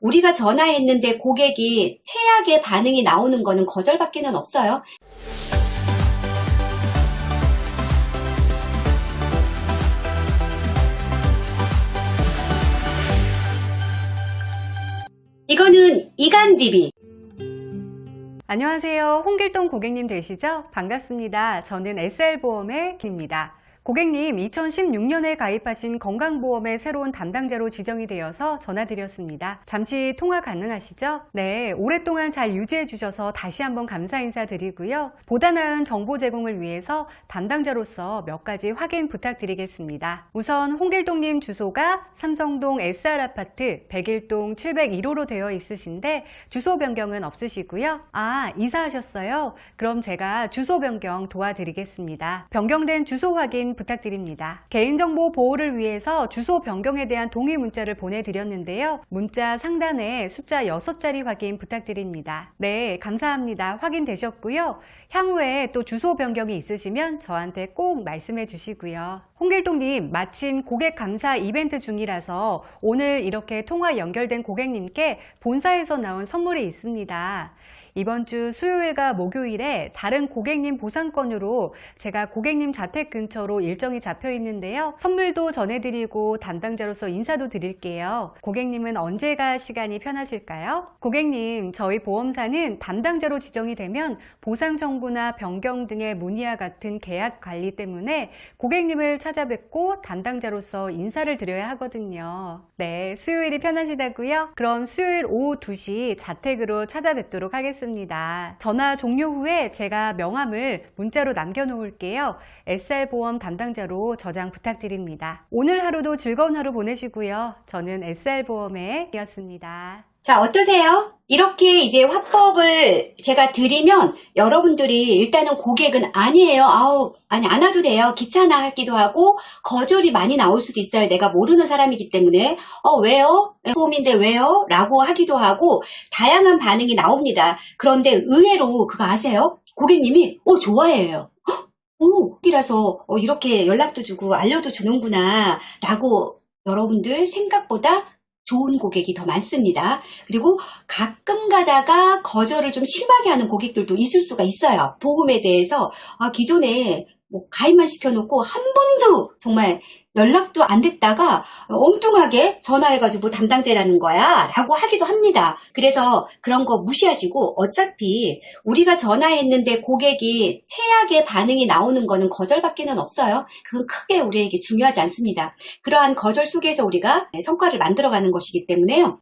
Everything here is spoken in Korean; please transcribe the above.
우리가 전화했는데 고객이 최악의 반응이 나오는 거는 거절밖에는 없어요. 이거는 이간디비. 안녕하세요. 홍길동 고객님 되시죠? 반갑습니다. 저는 SL보험의 김입니다. 고객님, 2016년에 가입하신 건강보험의 새로운 담당자로 지정이 되어서 전화드렸습니다. 잠시 통화 가능하시죠? 네, 오랫동안 잘 유지해 주셔서 다시 한번 감사 인사 드리고요. 보다 나은 정보 제공을 위해서 담당자로서 몇 가지 확인 부탁드리겠습니다. 우선 홍길동님 주소가 삼성동 SR아파트 101동 701호로 되어 있으신데 주소 변경은 없으시고요. 아, 이사하셨어요? 그럼 제가 주소 변경 도와드리겠습니다. 변경된 주소 확인 부탁드립니다. 개인정보 보호를 위해서 주소 변경에 대한 동의 문자를 보내드렸는데요. 문자 상단에 숫자 6자리 확인 부탁드립니다. 네, 감사합니다. 확인되셨고요. 향후에 또 주소 변경이 있으시면 저한테 꼭 말씀해 주시고요. 홍길동님, 마침 고객 감사 이벤트 중이라서 오늘 이렇게 통화 연결된 고객님께 본사에서 나온 선물이 있습니다. 이번 주 수요일과 목요일에 다른 고객님 보상권으로 제가 고객님 자택 근처로 일정이 잡혀 있는데요. 선물도 전해드리고 담당자로서 인사도 드릴게요. 고객님은 언제가 시간이 편하실까요? 고객님, 저희 보험사는 담당자로 지정이 되면 보상 정보나 변경 등의 문의와 같은 계약 관리 때문에 고객님을 찾아뵙고 담당자로서 인사를 드려야 하거든요. 네, 수요일이 편하시다고요? 그럼 수요일 오후 2시 자택으로 찾아뵙도록 하겠습니다. 전화 종료 후에 제가 명함을 문자로 남겨놓을게요. SR보험 담당자로 저장 부탁드립니다. 오늘 하루도 즐거운 하루 보내시고요. 저는 SR보험의 이었습니다. 자, 어떠세요? 이렇게 이제 화법을 제가 드리면 여러분들이 일단은 고객은 아니에요. 아우, 아니, 안 와도 돼요. 귀찮아 하기도 하고 거절이 많이 나올 수도 있어요. 내가 모르는 사람이기 때문에. 어, 왜요? 보험인데 왜요? 라고 하기도 하고 다양한 반응이 나옵니다. 그런데 의외로 그거 아세요? 고객님이, 어, 좋아해요. 헉, 오, 이라서 어, 이렇게 연락도 주고 알려도 주는구나. 라고 여러분들 생각보다 좋은 고객이 더 많습니다. 그리고 가끔 가다가 거절을 좀 심하게 하는 고객들도 있을 수가 있어요. 보험에 대해서 아, 기존에 뭐 가입만 시켜놓고 한 번도 정말 연락도 안 됐다가 엉뚱하게 전화해가지고 담당자라는 거야 라고 하기도 합니다. 그래서 그런 거 무시하시고 어차피 우리가 전화했는데 고객이 최악의 반응이 나오는 거는 거절밖에는 없어요. 그건 크게 우리에게 중요하지 않습니다. 그러한 거절 속에서 우리가 성과를 만들어가는 것이기 때문에요.